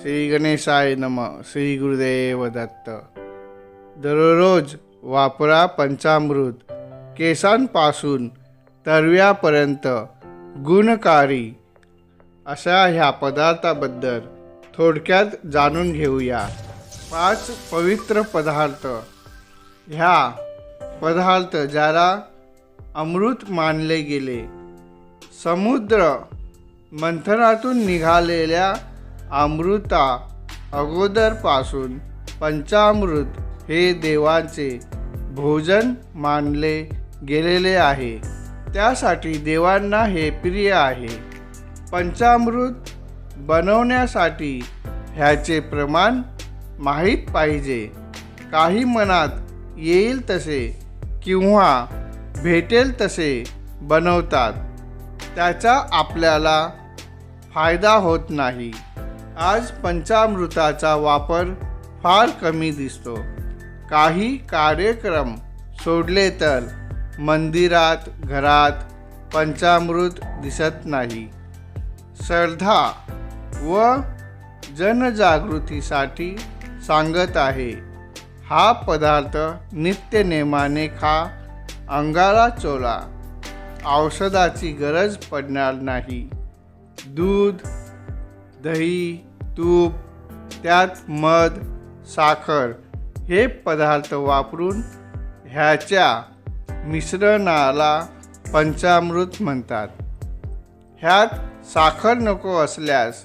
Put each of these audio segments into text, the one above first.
श्री गणेशाय नम श्री गुरुदेव दत्त। दररोज वापरा पंचामृत केसांपासून तरव्यापर्यंत गुणकारी अशा ह्या पदार्थाबद्दल थोडक्यात जाणून घेऊया. पाच पवित्र पदार्थ। ह्या पदार्थ ज्याला अमृत मानले गेले. समुद्र मंथनातून निघालेल्या अमृता अगोदरपासून पंचामृत हे देवांचे भोजन मानले गेलेले आहे. त्यासाठी देवांना हे प्रिय आहे. पंचामृत बनवण्यासाठी ह्याचे प्रमाण माहीत पाहिजे. काही मनात येईल तसे किंवा भेटेल तसे बनवतात. त्याचा आपल्याला फायदा होत नाही. आज पंचामृताचा वापर फार कमी दिसतो. काही कार्यक्रम सोडले तर मंदिरात घरात पंचामृत दिसत नाही. श्रद्धा व जनजागृतीसाठी सांगत आहे हा पदार्थ नित्यनेमाने खा अंगाला चोला. औषधाची गरज पडणार नाही. दूध दही तूप त्यात मध साखर हे पदार्थ वापरून ह्याच्या मिश्रणाला पंचामृत म्हणतात. ह्यात साखर नको असल्यास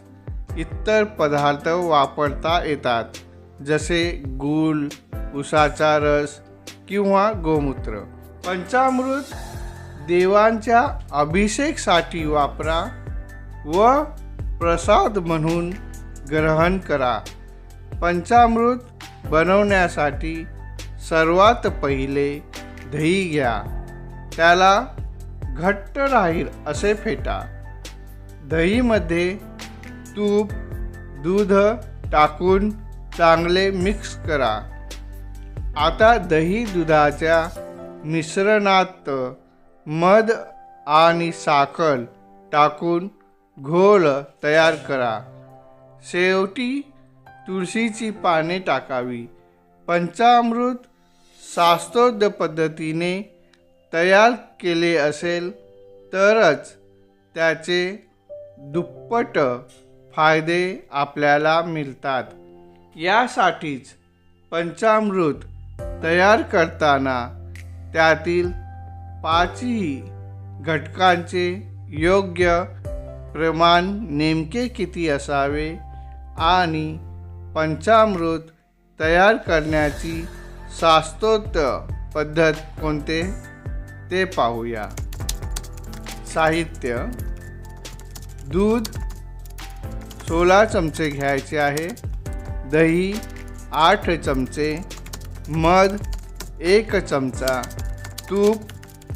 इतर पदार्थ वापरता येतात जसे गूळ उसाचा रस किंवा गोमूत्र. पंचामृत देवांच्या अभिषेकसाठी वापरा व प्रसाद म्हणून ग्रहण करा. पंचामृत बनवण्यासाठी सर्वात पहिले दही घ्या. त्याला घट्ट राहील असे फेटा. दहीमध्ये तूप दूध टाकून चांगले मिक्स करा. आता दही दुधाच्या मिश्रणात मध आणि साखर टाकून घोळ तयार करा. शेवटी तुळशीची पाने टाकावी. पंचामृत शास्त्रोद्य पद्धतीने तयार केले असेल तरच त्याचे दुप्पट फायदे आपल्याला मिळतात. यासाठीच पंचामृत तयार करताना त्यातील पाचही घटकांचे योग्य प्रमाण नेमके किती असावे? आणि पंचामृत तयार करण्याची शास्त्रोक्त पद्धत कोणते? ते पाहूया. साहित्य. दूध सोळा चमचे घ्यायचे आहे. दही आठ चमचे. मध एक चमचा. तूप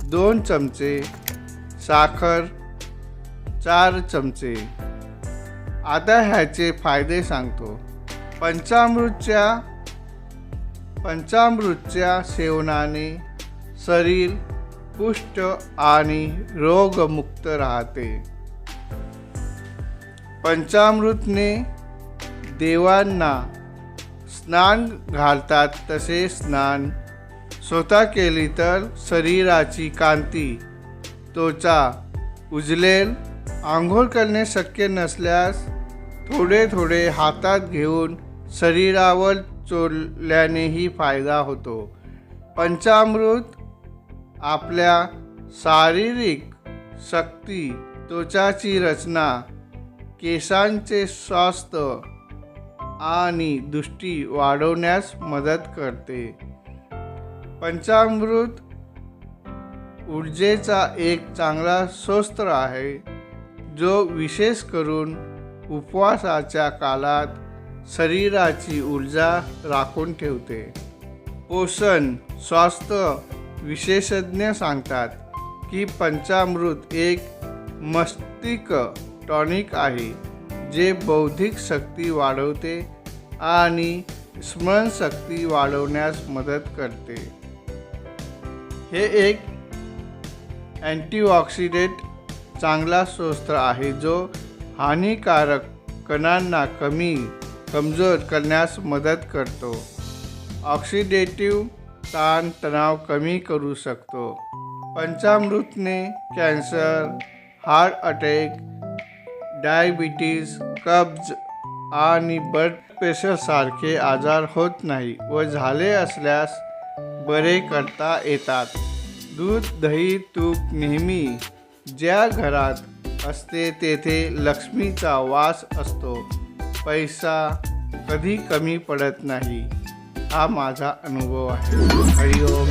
दोन चमचे. साखर चार चमचे. आता ह्याचे फायदे सांगतो. पंचामृतच्या पंचामृतच्या सेवनाने शरीर पुष्ट आणि रोगमुक्त राहते. पंचामृतने देवांना स्नान घालतात तसे स्नान स्वतः केली तर शरीराची कांती त्वचा उजलेल आंघोळ करणे शक्य नसल्यास थोडे थोडे हातात घेऊन शरीरावर चोरल्यानेही फायदा होतो. पंचामृत आपल्या शारीरिक शक्ती त्वचाची रचना केसांचे स्वास्थ्य आणि दृष्टी वाढवण्यास मदत करते. पंचामृत ऊर्जेचा एक चांगला स्रोत आहे. जो विशेष करून उपवासाच्या काळात शरीराची ऊर्जा राखून ठेवते. पोषण स्वास्थ्य विशेषज्ञ सांगतात की पंचामृत एक मस्तिष्क टॉनिक आहे जे बौद्धिक शक्ती वाढवते आणि स्मरणशक्ती वाढवण्यास मदत करते. हे एक अँटीऑक्सिडेंट चांगला स्रोत आहे जो हानिकारक कणांना कमी कमजोर करण्यास मदत करतो. ऑक्सिडेटिव्ह ताण तणाव कमी करू शकतो. पंचामृतने कॅन्सर हार्ट अटॅक डायबिटीज कब्ज आणि ब्लड प्रेशरसारखे आजार होत नाही व झाले असल्यास बरे करता येतात. दूध दही तूप नेहमी ज्या घरात असते तेथे लक्ष्मीचा वास असतो. पैसा कधी कमी पडत नाही. हा माझा अनुभव आहे. हरिओम.